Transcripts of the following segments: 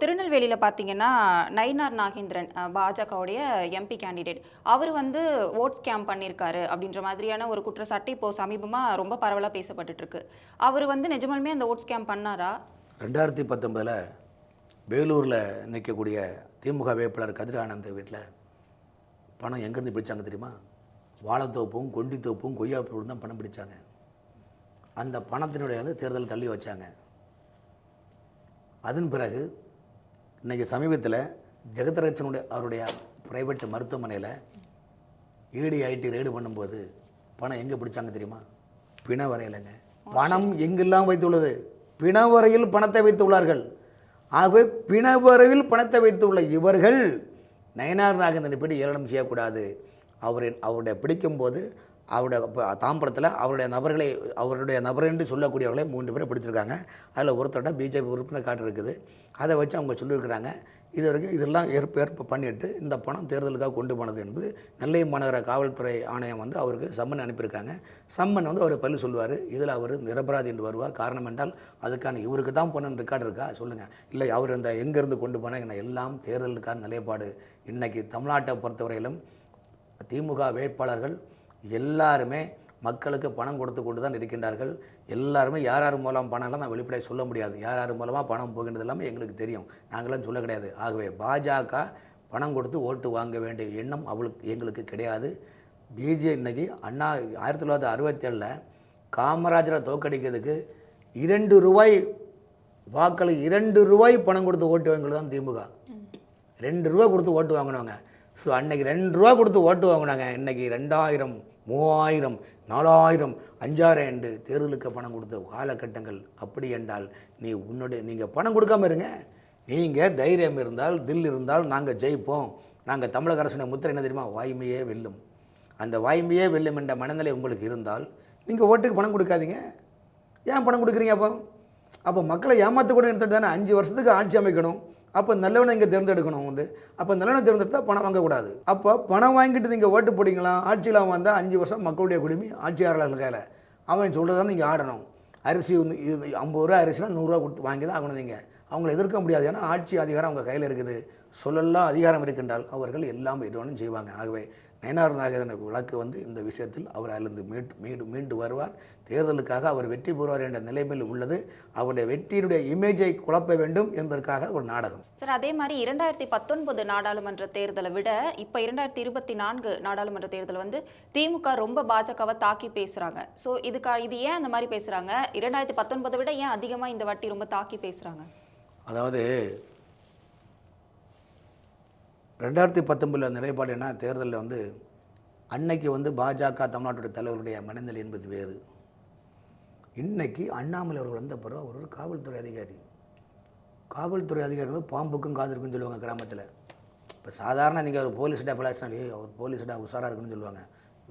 திருநெல்வேலியில் பார்த்தீங்கன்னா நயினார் நாகேந்திரன் பாஜகவுடைய எம்பி கேண்டிடேட் அவர் வந்து ஓட் ஸ்கேம் பண்ணியிருக்காரு அப்படின்ற மாதிரியான ஒரு குற்றச்சாட்டு இப்போது சமீபமாக ரொம்ப பரவலாக பேசப்பட்டுட்டு இருக்கு அவர் வந்து நிஜமாலுமே அந்த ஓட் ஸ்கேம் பண்ணாரா? ரெண்டாயிரத்தி பத்தொன்பதில் வேலூரில் நிற்கக்கூடிய திமுக வேட்பாளர் கதிர் ஆனந்த வீட்டில் பணம் எங்கேருந்து பிடிச்சாங்க தெரியுமா? வாழைத்தோப்பும் கொண்டித்தோப்பும் கொய்யாப்பூரும் தான் பணம் பிடிச்சாங்க. அந்த பணத்தினுடைய வந்து தேர்தல் தள்ளி வச்சாங்க. அதன் பிறகு இன்னைக்கு சமீபத்தில் ஜெகதரட்சனுடைய அவருடைய பிரைவேட் மருத்துவமனையில் ஈடி ஐடி ரெய்டு பண்ணும்போது பணம் எங்கே பிடிச்சாங்க தெரியுமா? பிணவரையிலங்க. பணம் எங்கெல்லாம் வைத்துள்ளது? பிணவரையில் பணத்தை வைத்துள்ளார்கள். ஆகவே பிணவரையில் பணத்தை வைத்துள்ள இவர்கள் நயனார் நாகேந்திரன் இப்படி ஏளனம் செய்யக்கூடாது. அவரின் அவருடைய பிடிக்கும்போது அவருடைய தாம்பரத்தில் அவருடைய நபர்களை அவருடைய நபர் என்று சொல்லக்கூடியவர்களை மூன்று பேரை பிடிச்சிருக்காங்க. அதில் ஒருத்தரோட பிஜேபி உறுப்பினர் கார்டு இருக்குது. அதை வச்சு அவங்க சொல்லியிருக்கிறாங்க. இது வரைக்கும் இதெல்லாம் ஏற்ப ஏற்ப பண்ணிட்டு இந்த பணம் தேர்தலுக்காக கொண்டு போனது என்பது நெல்லை மாநகர காவல்துறை ஆணையம் வந்து அவருக்கு சம்மன் அனுப்பியிருக்காங்க. சம்மன் வந்து அவர் பள்ளி சொல்லுவார். இதில் அவர் நிரபராதி என்று வருவார். காரணம் என்றால் அதுக்கான இவருக்கு தான் போன ரெக்கார்டு இருக்கா? சொல்லுங்கள் இல்லை அவர் இந்த எங்கேருந்து கொண்டு போனால் என்ன எல்லாம் தேர்தலுக்கான நிலைப்பாடு. இன்றைக்கி தமிழ்நாட்டை பொறுத்தவரையிலும் திமுக வேட்பாளர்கள் எல்லாருமே மக்களுக்கு பணம் கொடுத்து கொண்டு தான் இருக்கின்றார்கள். எல்லாருமே யார் யார் மூலம் பணம்லாம் நான் வெளிப்படையாக சொல்ல முடியாது. யார் யார் மூலமாக பணம் போகின்றது எல்லாமே எங்களுக்கு தெரியும். நாங்களாம் சொல்ல கிடையாது. ஆகவே பாஜக பணம் கொடுத்து ஓட்டு வாங்க வேண்டிய எண்ணம் அவளுக்கு எங்களுக்கு கிடையாது. பிஜே இன்னைக்கு அண்ணா ஆயிரத்தி தொள்ளாயிரத்தி அறுபத்தேழில் காமராஜரை தோக்கடிக்கிறதுக்கு இரண்டு ரூபாய் வாக்களுக்கு இரண்டு ரூபாய் பணம் கொடுத்து ஓட்டு வாங்குறது தான் திமுக. ரெண்டு ரூபா கொடுத்து ஓட்டு வாங்கினவங்க. ஸோ அன்னைக்கு ரெண்டு ரூபா கொடுத்து ஓட்டு வாங்கினாங்க. இன்னைக்கு ரெண்டாயிரம் மூவாயிரம் நாலாயிரம் அஞ்சாயிரம் என்று தேர்தலுக்கு பணம் கொடுத்த காலகட்டங்கள் அப்படி என்றால் நீ உன்னுடைய நீங்கள் பணம் கொடுக்காம இருங்க. நீங்கள் தைரியம் இருந்தால் தில் இருந்தால் நாங்கள் ஜெயிப்போம். நாங்கள் தமிழக அரசுடைய முத்திரை என்ன தெரியுமா? வாய்மையே வெல்லும். அந்த வாய்மையே வெல்லும் என்ற மனநிலை உங்களுக்கு இருந்தால் நீங்கள் ஓட்டுக்கு பணம் கொடுக்காதீங்க. ஏன் பணம் கொடுக்குறீங்க அப்போ? அப்போ மக்களை ஏமாற்றக்கூட எடுத்துட்டு தானே அஞ்சு வருஷத்துக்கு ஆட்சி அமைக்கணும். அப்போ நல்லவனை இங்கே தேர்ந்தெடுக்கணும் வந்து. அப்போ நல்லவனை தேர்ந்தெடுத்தால் பணம் வாங்கக்கூடாது. அப்போ பணம் வாங்கிட்டு நீங்கள் ஓட்டு போட்டிங்களா? ஆட்சியில் வந்தால் அஞ்சு வருஷம் மக்களுடைய குடிமை ஆட்சியாளர்கள் கையில். அவன் சொல்கிறத நீங்கள் ஆடணும். அரிசி வந்து இது ஐம்பது ரூபா அரிசினா நூறுரூவா கொடுத்து வாங்கி தான் ஆகணும் நீங்கள் அவங்கள எதிர்க்க முடியாது. ஏன்னா ஆட்சி அதிகாரம் அவங்க கையில் இருக்குது. சொல்லலாம் அதிகாரம் இருக்கின்றால் அவர்கள் எல்லாம் எதுவும் செய்வாங்க. ஆகவே நயனார் நாகேந்திரன் வழக்கு வந்து இந்த விஷயத்தில் அவர் அதிலிருந்து மீட்டு மீண்டு மீண்டு வருவார். தேர்தலுக்காக அவர் வெற்றி பெறுவார் என்ற நிலைமையில் உள்ளது. அவருடைய வெற்றியினுடைய இமேஜை குழப்ப வேண்டும் என்பதற்காக ஒரு நாடகம். சார் அதே மாதிரி இரண்டாயிரத்தி பத்தொன்பது நாடாளுமன்ற தேர்தலை விட இப்போ இரண்டாயிரத்தி இருபத்தி நான்கு நாடாளுமன்ற தேர்தல் வந்து திமுக ரொம்ப பாஜகவை தாக்கி பேசுறாங்க. ஸோ இதுக்கா இது ஏன் அந்த மாதிரி பேசுறாங்க? இரண்டாயிரத்தி பத்தொன்பதை விட ஏன் அதிகமாக இந்த வாட்டி ரொம்ப தாக்கி பேசுறாங்க? அதாவது ரெண்டாயிரத்தி பத்தொம்பதில் நிலைப்பாடு என்ன? தேர்தலில் வந்து அன்னைக்கு வந்து பாஜக தமிழ்நாட்டுடைய தலைவருடைய மனநிலை என்பது வேறு. இன்னைக்கு அண்ணாமலை அவர்கள் வந்த பிறகு அவர் ஒரு காவல்துறை அதிகாரி. காவல்துறை அதிகாரி வந்து பாம்புக்கும் காது இருக்குன்னு சொல்லுவாங்க கிராமத்தில். இப்போ சாதாரண நீங்கள் ஒரு போலீஸ் டெபலாச்சினாலே அவர் போலீஸ்டா உஷாராக இருக்குன்னு சொல்லுவாங்க.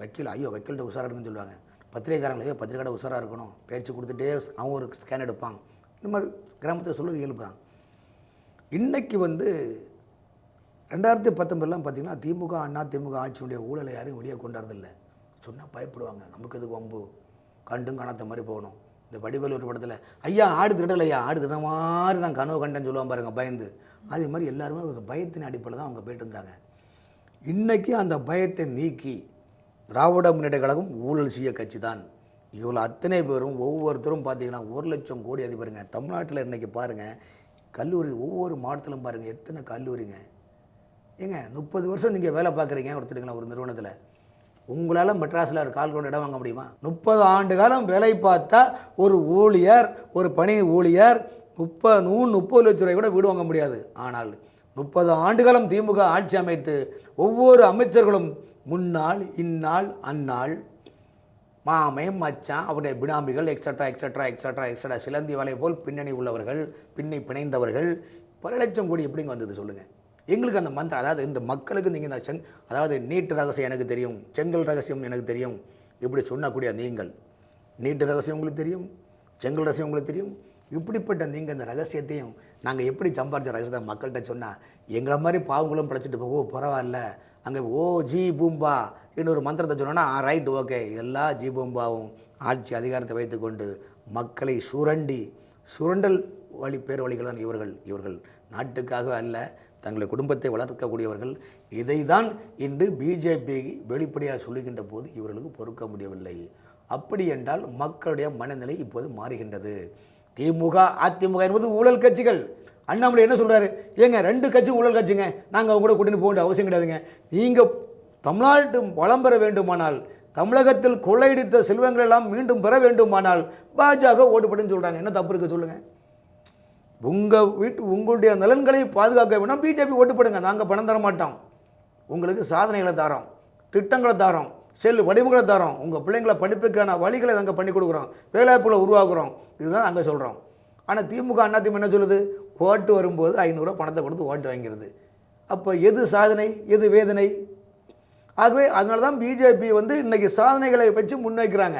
வக்கீல் ஐயோ வக்கீல்கிட்ட உஷாராக இருக்குன்னு சொல்லுவாங்க. பத்திரிகைக்காரங்களே பத்திரிகையோட உஷாராக இருக்கணும். பேச்சு கொடுத்துட்டே அவங்க ஒரு ஸ்கேன் எடுப்பான். இந்த மாதிரி கிராமத்தில் சொல்லுவது இயல்பு தான் இன்னைக்கு வந்து ரெண்டாயிரத்தி பத்தொம்பதுலாம் பார்த்தீங்கன்னா திமுக அண்ணா திமுக ஆட்சியினுடைய ஊழலை யாரும் வெளியே கொண்டாடுறதில்லை. சொன்னால் பயப்படுவாங்க. நமக்கு எதுக்கு வம்பு? கண்டும் காணாத மாதிரி போகணும். இந்த வடிவேலூர் படத்தில் ஐயா ஆடு திருடலையா? ஆடு திருட மாதிரி தான் கனவு கண்டேன்னு சொல்லுவான் பாருங்க பயந்து. அதே மாதிரி எல்லாருமே ஒரு பயத்தின் அடிப்படையில் தான் அவங்க போயிட்டு இருந்தாங்க. இன்றைக்கி அந்த பயத்தை நீக்கி திராவிட முன்னேற்ற கழகம் ஊழல் செய்ய கட்சி தான். இவ்வளோ அத்தனை பேரும் ஒவ்வொருத்தரும் பார்த்தீங்கன்னா ஒரு லட்சம் கோடி அதிபருங்க. தமிழ்நாட்டில் இன்றைக்கி பாருங்கள் கல்லூரி ஒவ்வொரு மாவட்டத்திலும் பாருங்கள் எத்தனை கல்லூரிங்க. ஏங்க முப்பது வருஷம் நீங்கள் வேலை பார்க்குறீங்க ஒருத்தருங்களா ஒரு நிறுவனத்தில். உங்களால் மெட்ராஸில் ஒரு கால் கொண்டு இடம் வாங்க முடியுமா? முப்பது ஆண்டு காலம் வேலை பார்த்தா ஒரு ஊழியர் ஒரு பணி ஊழியர் முப்பது நூறு முப்பது லட்ச ரூபாய் கூட வீடு வாங்க முடியாது. ஆனால் முப்பது ஆண்டு காலம் திமுக ஆட்சி அமைத்து ஒவ்வொரு அமைச்சர்களும் முன்னாள் இந்நாள் அந்நாள் மாமே மச்சான் அவருடைய பினாமிகள் எக்ஸட்ரா எக்ஸட்ரா எக்ஸட்ரா எக்ஸட்ரா சிலந்தி வலை போல் பின்னணி உள்ளவர்கள் பின்னி பிணைந்தவர்கள் பல லட்சம் கோடி எப்படிங்க வந்தது சொல்லுங்கள் எங்களுக்கு அந்த மந்திரம் அதாவது இந்த மக்களுக்கு நீங்கள் இந்த செங் அதாவது நீட் ரகசியம் எனக்கு தெரியும் செங்கல் ரகசியம் எனக்கு தெரியும். இப்படி சொன்னக்கூடிய நீங்கள் நீட்டு ரகசியம் உங்களுக்கு தெரியும் செங்கல் ரகசியம் உங்களுக்கு தெரியும். இப்படிப்பட்ட நீங்கள் இந்த ரகசியத்தையும் நாங்கள் எப்படி சம்பாரிச்ச ரகசியத்தை மக்கள்கிட்ட சொன்னால் எங்களை மாதிரி பாவங்களும் படைச்சிட்டு போ ஓ பரவாயில்ல. அங்கே ஓ ஜி பூம்பா இன்னொரு மந்திரத்தை சொன்னோன்னா ரைட் ஓகே எல்லா ஜி பூம்பாவும் ஆட்சி அதிகாரத்தை வைத்துக்கொண்டு மக்களை சுரண்டி சுரண்டல் வழி பேர் வழிகள் தான் இவர்கள் இவர்கள் நாட்டுக்காக அல்ல தங்களை குடும்பத்தை வளர்க்கக்கூடியவர்கள் இதைதான் இன்று பிஜேபி வெளிப்படையாக சொல்லுகின்ற போது இவர்களுக்கு பொறுக்க முடியவில்லை. அப்படி என்றால் மக்களுடைய மனநிலை இப்போது மாறுகின்றது. திமுக அதிமுக என்பது ஊழல் கட்சிகள். அண்ணாமலை என்ன சொல்கிறாரு ஏங்க ரெண்டு கட்சி ஊழல் கட்சிங்க. நாங்கள் அவங்க கூட கூட்டின்னு போக வேண்டிய அவசியம் கிடையாதுங்க. நீங்கள் தமிழ்நாட்டு வளம் பெற வேண்டுமானால் தமிழகத்தில் கொள்ளையடித்த செல்வங்கள் எல்லாம் மீண்டும் பெற வேண்டுமானால் பாஜக ஓட்டுப்பட்டுன்னு சொல்கிறாங்க என்ன தப்பு இருக்குது சொல்லுங்கள் உங்கள் வீட்டு உங்களுடைய நலன்களை பாதுகாக்க வேணும் பிஜேபி ஓட்டு போடுங்க நாங்கள் பணம் தர மாட்டோம். உங்களுக்கு சாதனைகளை தரோம். திட்டங்களை தரோம். செல் வடிவங்களை தரோம். உங்கள் பிள்ளைங்களை படிப்புக்கான வழிகளை நாங்கள் பண்ணி கொடுக்குறோம். வேலைவாய்ப்புகளை உருவாக்குறோம். இதுதான் நாங்கள் சொல்கிறோம் ஆனால் திமுக அண்ணா திமுக என்ன சொல்லுது? ஓட்டு வரும்போது ஐநூறுரூவா பணத்தை கொடுத்து ஓட்டு வாங்கிறது அப்போ எது சாதனை எது வேதனை? ஆகவே அதனால தான் பிஜேபி வந்து இன்றைக்கி சாதனைகளை வச்சு முன்வைக்கிறாங்க.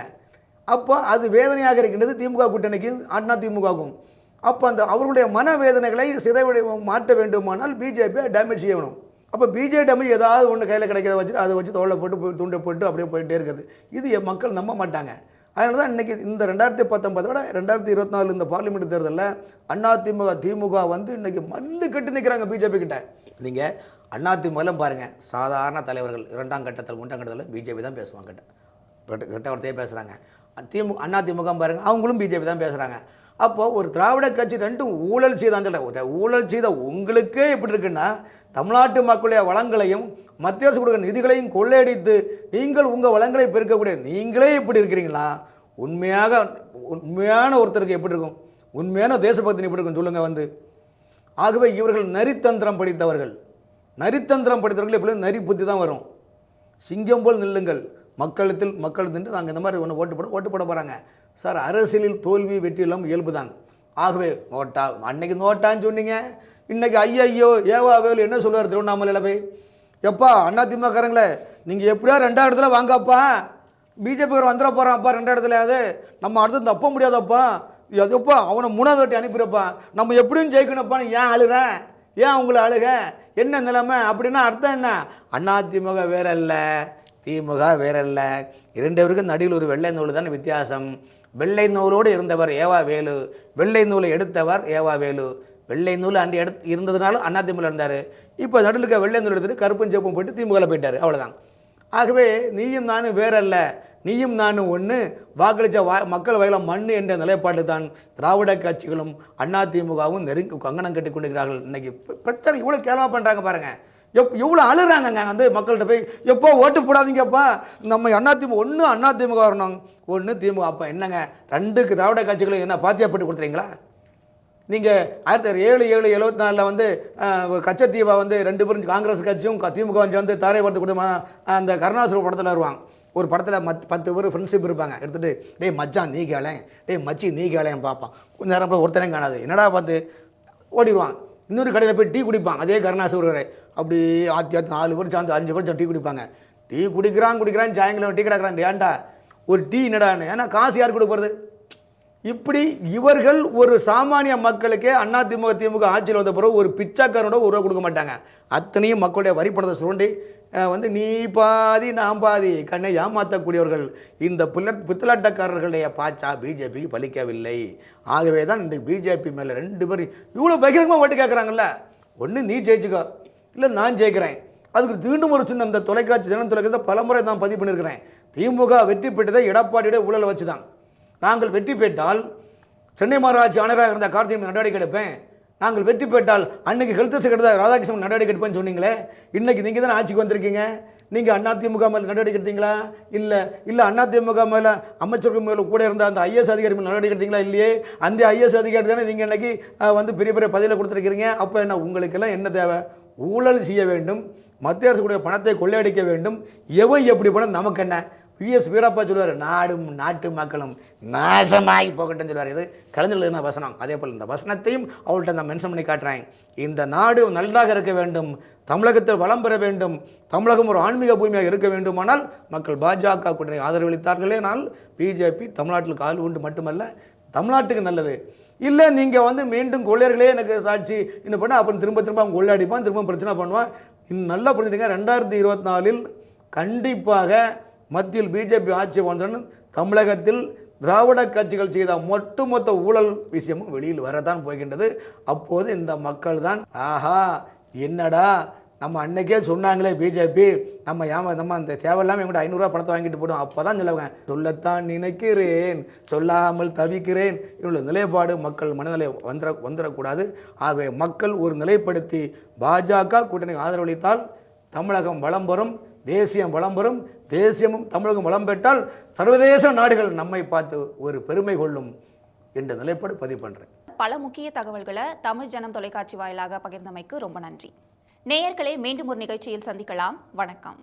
அப்போ அது வேதனையாக இருக்கின்றது திமுக கூட்டணிக்கும் அண்ணா திமுகவுக்கும். அப்போ அந்த அவர்களுடைய மனவேதனைகளை சிதைவடை மாற்ற வேண்டுமானால் பிஜேபியை டேமேஜ் செய்யணும். அப்போ பிஜே டேமேஜ் ஏதாவது ஒன்று கையில் கிடைக்கிறத வச்சு அதை வச்சு தோலை போட்டு போய் துண்டை போட்டு அப்படியே போயிட்டே இருக்குது. இது என் மக்கள் நம்ப மாட்டாங்க. அதனால தான் இன்றைக்கி இந்த ரெண்டாயிரத்தி பத்தொன்பதோட ரெண்டாயிரத்தி இருபத்தி நாலு இந்த பார்லிமெண்ட் தேர்தலில் அண்ணா திமுக திமுக வந்து இன்னைக்கு மல்லு கட்டி நிற்கிறாங்க பிஜேபி கிட்ட. நீங்கள் அண்ணா திமுகலாம் பாருங்கள் சாதாரண தலைவர்கள் இரண்டாம் கட்டத்தில் மூன்றாம் கட்டத்தில் பிஜேபி தான் பேசுவாங்க. கிட்ட கெட்ட வார்த்தையே பேசுகிறாங்க திமுக அண்ணா திமுக அவங்களும் பிஜேபி தான் பேசுகிறாங்க அப்போது ஒரு திராவிட கட்சி ரெண்டும் ஊழல் செய்தான் சொல்ல ஊழல் செய்த உங்களுக்கே எப்படி இருக்குன்னா தமிழ்நாட்டு மக்களுடைய வளங்களையும் மத்திய அரசு கொடுக்குற நிதிகளையும் கொள்ளையடித்து நீங்கள் உங்கள் வளங்களை பெருக்கக்கூடிய நீங்களே இப்படி இருக்கிறீங்களா? உண்மையாக உண்மையான ஒருத்தருக்கு எப்படி இருக்கும்? உண்மையான தேசபக்தி எப்படி இருக்கும்? சொல்லுங்கள் வந்து. ஆகவே இவர்கள் நரித்தந்திரம் படித்தவர்கள். நரித்தந்திரம் படித்தவர்கள் எப்படியும் நரி புத்தி தான் வரும். சிங்கம் போல் நில்லுங்கள். மக்களத்தில் மக்கள் நின்று நாங்கள் இந்த மாதிரி ஒன்று ஓட்டு போட ஓட்டு போட போகிறாங்க சார் அரசியலில் தோல்வி வெற்றி இல்லாமல் இயல்புதான். ஆகவே நோட்டா அன்னைக்கு நோட்டான்னு சொன்னீங்க இன்னைக்கு ஐயோ ஏவா வேலு என்ன சொல்லுவார் திருவண்ணாமலையில் போய் எப்பா அண்ணா திமுகக்காரங்களே நீங்கள் எப்படியா ரெண்டாம் இடத்துல வாங்கப்பா? பிஜேபி வந்துட போகிறான்ப்பா ரெண்டாம் இடத்துல அது. நம்ம அடுத்து தப்ப முடியாதப்பா. எதப்பா அவனை மூணாவது வாட்டி அனுப்பிடுப்பான் நம்ம எப்படியும் ஜெயிக்கணும்ப்பான்னு ஏன் அழுகிறேன் ஏன் உங்களை அழுக? என்ன நிலைமை? அப்படின்னா அர்த்தம் என்ன? அண்ணா திமுக வேற இல்லை திமுக வேற இல்லை இரண்டு பேருக்கும் நடுவில் ஒரு வெள்ளை நூல் தான் வித்தியாசம். வெள்ளை நூலோடு இருந்தவர் ஏவா வேலு வெள்ளை நூலை எடுத்தவர் ஏவா வேலு. வெள்ளை நூல் அன்று எடுத்து இருந்ததுனாலும் அண்ணா திமுக இருந்தார். இப்போ நடுவில் இருக்க வெள்ளை நூல் எடுத்துட்டு கருப்பும் செப்பும் போயிட்டு திமுகவில் போயிட்டார். அவ்வளோதான் ஆகவே நீயும் நானும் வேறல்ல. நீயும் நானும் ஒன்று வாக்களித்த வா மக்கள் வயல மண் என்ற நிலைப்பாடு தான் திராவிட கட்சிகளும் அண்ணா திமுகவும் நெருங்கி கங்கணம் கட்டி கொண்டிருக்கிறார்கள். இன்றைக்கி பிரச்சனை இவ்வளோ கேவலமாக பண்ணுறாங்க பாருங்கள் எப் இவ்வளோ அழுறாங்கங்க வந்து மக்கள்கிட்ட போய் எப்போ ஓட்டு போடாதீங்கப்பா. நம்ம அண்ணா ஒன்று அண்ணா வரணும். ஒன்று திமுக. அப்போ என்னங்க? ரெண்டுக்கு திராவிட கட்சிகளும் என்ன பாத்தியாப்பட்டு கொடுத்துறீங்களா நீங்கள் ஆயிரத்தி தொள்ளாயிரத்தி ஏழு ஏழு எழுபத்தி நாலில் வந்து அஹ், கச்சத்தீவை வந்து ரெண்டு பேரும் காங்கிரஸ் கட்சியும் திமுக வந்து வந்து தாரை பார்த்து கொடுமா அந்த கருணாசுர படத்தில் வருவாங்க. ஒரு படத்தில் மத் பத்து பேர் ஃப்ரெண்ட்ஷிப் இருப்பாங்க. எடுத்துகிட்டு டேய் மச்சான் நீ கேளேன் டேய் மச்சி நீ கேளேன் பார்ப்பான். கொஞ்ச நேரம் அப்புறம் ஒருத்தனையும் காணாது. என்னடா பார்த்து? ஓடிடுவான் இன்னொரு கடையில் போய் டீ குடிப்பான் அதே கருணாசுரரை அப்படி ஆத்தி ஆத்தி நாலு பேர் சேர்ந்து அஞ்சு பேர் டீ குடிப்பாங்க. டீ குடிக்கிறான் குடிக்கிறான் சாயங்காலம் டீ கிடக்கிறான். ஏன்டா? ஒரு டீ என்னடான்னு. ஏன்னா காசு யார் கொடுக்குறது இப்படி இவர்கள் ஒரு சாமானிய மக்களுக்கே அண்ணா திமுக திமுக ஆட்சியில் வந்த பிறகு ஒரு பிச்சைக்காரனோட உறவு கொடுக்க மாட்டாங்க. அத்தனையும் மக்களுடைய வரிப்பணத்தை சுரண்டி வந்து நீ பாதி நான் பாதி கண்ணை ஏமாற்றக்கூடியவர்கள் இந்த பிள்ள பித்தலாட்டக்காரர்களுடைய பாச்சா பிஜேபிக்கு பலிக்கவில்லை. ஆகவே தான் இன்றைக்கு பிஜேபி மேலே ரெண்டு பேரும் இவ்வளோ பகிரங்கமாக ஓட்டு கேட்குறாங்கல்ல ஒன்று நீ ஜெயிச்சுக்கோ இல்லை நான் ஜெயிக்கிறேன். அதுக்கு மீண்டும் ஒரு சின்ன இந்த தொலைக்காட்சி தினம் தொலைக்காட்சி பலமுறை நான் பதிவு பண்ணியிருக்கிறேன் திமுக வெற்றி பெற்றதை எடப்பாடியுடைய ஊழலை வச்சு தான் நாங்கள் வெற்றி பெற்றால் சென்னை மாநகராட்சி ஆணையராக இருந்த கார்த்திகை நடவடிக்கை எடுப்பேன். நாங்கள் வெற்றி பெற்றால் அன்னைக்கு ஹெல்த் செக்ரட்டரி ராதாகிருஷ்ணன் நடவடிக்கை எடுப்பேன்னு சொன்னீங்களே? இன்னைக்கு நீங்கள் தானே ஆட்சிக்கு வந்திருக்கீங்க? நீங்கள் அதிமுக மேலே நடவடிக்கை எடுத்தீங்களா? இல்லை இல்லை அதிமுக மேலே அமைச்சர்கள் மேலே கூட இருந்த அந்த ஐஎஸ் அதிகாரி மேலே நடவடிக்கை எடுத்தீங்களா? இல்லையே. அந்த ஐஎஸ் அதிகாரி தானே நீங்கள் இன்னைக்கு வந்து பெரிய பெரிய பதவியில் கொடுத்துருக்கீங்க. அப்போ என்ன உங்களுக்கெல்லாம் என்ன தேவை? ஊழல் செய்ய வேண்டும். மத்திய அரசுடைய பணத்தை கொள்ளையடிக்க வேண்டும். எவன் எப்படி பணம் நமக்கு என்ன? விஎஸ் வீரப்பா சொல்லுவார் நாடும் நாட்டு மக்களும் நாசமாகி போகட்டும்னு சொல்லுவார். இது கலைஞர் எழுதின வசனம். அதே போல் இந்த வசனத்தையும் அவள்கிட்ட நான் மென்ஷன் பண்ணி காட்டுறேன். இந்த நாடு நன்றாக இருக்க வேண்டும் தமிழகத்தில் வளம் பெற வேண்டும் தமிழகம் ஒரு ஆன்மீக பூமியாக இருக்க வேண்டுமானால் மக்கள் பாஜக கூட்டணி ஆதரவளித்தார்களே ஆனால் பிஜேபி தமிழ்நாட்டில் கால் உண்டு மட்டுமல்ல தமிழ்நாட்டுக்கு நல்லது. இல்லை நீங்கள் வந்து மீண்டும் கொள்ளையர்களே எனக்கு சாட்சி என்ன பண்ணால் அப்புறம் திரும்ப திரும்ப அவங்க கொள்ளையடிப்பான் திரும்ப பிரச்சனை பண்ணுவான். இன்னும் நல்லா புரிஞ்சுடுங்க ரெண்டாயிரத்தி இருபத்தி நாலில் கண்டிப்பாக மத்தியில் பிஜேபி ஆட்சி வந்தவுடன் தமிழகத்தில் திராவிட கட்சிகள் செய்த ஒட்டுமொத்த ஊழல் விஷயமும் வெளியில் வரதான் போகின்றது. அப்போது இந்த மக்கள் தான் ஆஹா என்னடா நம்ம அன்னைக்கே சொன்னாங்களே பிஜேபி நம்ம ஏமா நம்ம அந்த தேவையில்லாமல் எங்கிட்ட ஐநூறுரூவா பணத்தை வாங்கிட்டு போடும். அப்போ தான் சொல்லுவாங்க சொல்லத்தான் நினைக்கிறேன் சொல்லாமல் தவிக்கிறேன். இவ்வளோ நிலைப்பாடு மக்கள் மனநிலை வந்துட வந்துடக்கூடாது ஆகவே மக்கள் ஒரு நிலைப்படுத்தி பாஜக கூட்டணி ஆதரவளித்தால் தமிழகம் வளம் பெறும். தேசியம் வளம் பெறும் தேசியமும் தமிழகம் வளம் பெற்றால் சர்வதேச நாடுகள் நம்மை பார்த்து ஒரு பெருமை கொள்ளும் என்ற நிலைப்பாடு பதிவு பண்ணுறேன் பல முக்கிய தகவல்களை தமிழ் ஜனம் தொலைக்காட்சி வாயிலாக பகிர்ந்தமைக்கு ரொம்ப நன்றி. நேயர்களே மீண்டும் ஒரு நிகழ்ச்சியில் சந்திக்கலாம். வணக்கம்.